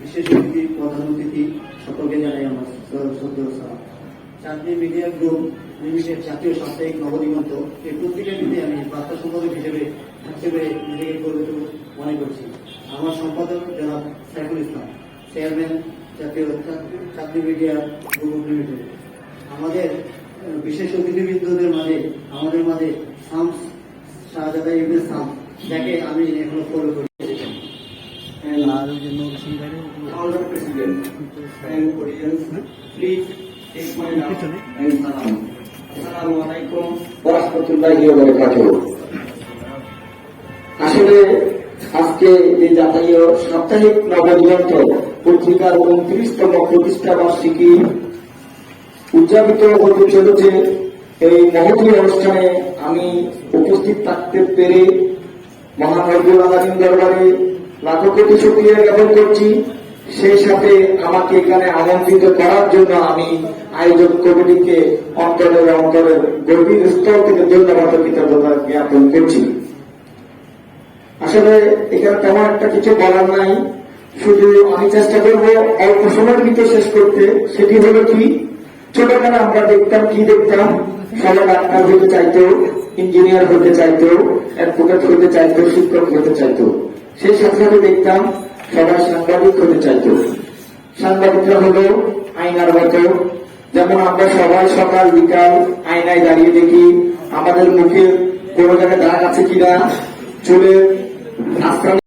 বিশেষ অতিথি, প্রধান অতিথি, সকলকে জানাই আমার শ্রদ্ধা সালাম। চাঁদনি মিডিয়া গ্রুপ লিমিটেড জাতীয় সাপ্তাহিক নবদিগন্ত এই পত্রিকাটিতে আমি বার্তা সম্পাদক হিসেবে হিসেবে নিজেকে গর্বিত মনে করছি। আমার সম্পাদক জনাব সাইফুল ইসলাম, চেয়ারম্যান জাতীয় চাকরি মিডিয়া গ্রুপ লিমিটেড। আমাদের বিশেষ অতিথিবৃন্দদের মাঝে, আমাদের মাঝে শামস শাহজাদা ইবনে শাম যাকে আমি এখনও ফলো করি। আর ওই যে নূর। আসলে আজকে যে জাতীয় সাপ্তাহিক নবদিগন্ত পত্রিকার উনত্রিশতম প্রতিষ্ঠা বার্ষিকী উদযাপিত হতে চলেছে। এই মহতী অনুষ্ঠানে আমি উপস্থিত থাকতে পেরে মহান রব্বুল দরবারে লাখো কোটি শুকরিয়া জ্ঞাপন করছি। সেই সাথে আমাকে এখানে আমন্ত্রিত করার জন্য আমি আয়োজক কমিটিকে অন্তরের অন্তরের গভীর স্তর থেকে ধন্যবাদ কৃতজ্ঞতা জ্ঞাপন করছি। আসলে এখানে তেমন একটা কিছু বলার নাই। শুধু আমি চেষ্টা করব অল্প সময়ের ভিতরে শেষ করতে। সেটি হলো কি? ছোটবেলা আমরা দেখতাম, কি দেখতাম? সবাই ডাক্তার হতে চাইতো, ইঞ্জিনিয়ার হতে চাইতো, অ্যাডভোকেট হতে চাইতো, শিক্ষক হতে চাইতো। সেই সাথে দেখতাম সবাই সাংবাদিক হতে চাইত। সাংবাদিকরা হলো আয়নার মতো। যেমন আমরা সবাই সকাল, বিকাল আয়নায় দাঁড়িয়ে দেখি, আমাদের মুখে কোনো জায়গায় দাগ আছে কিনা, চুলে আস্তানা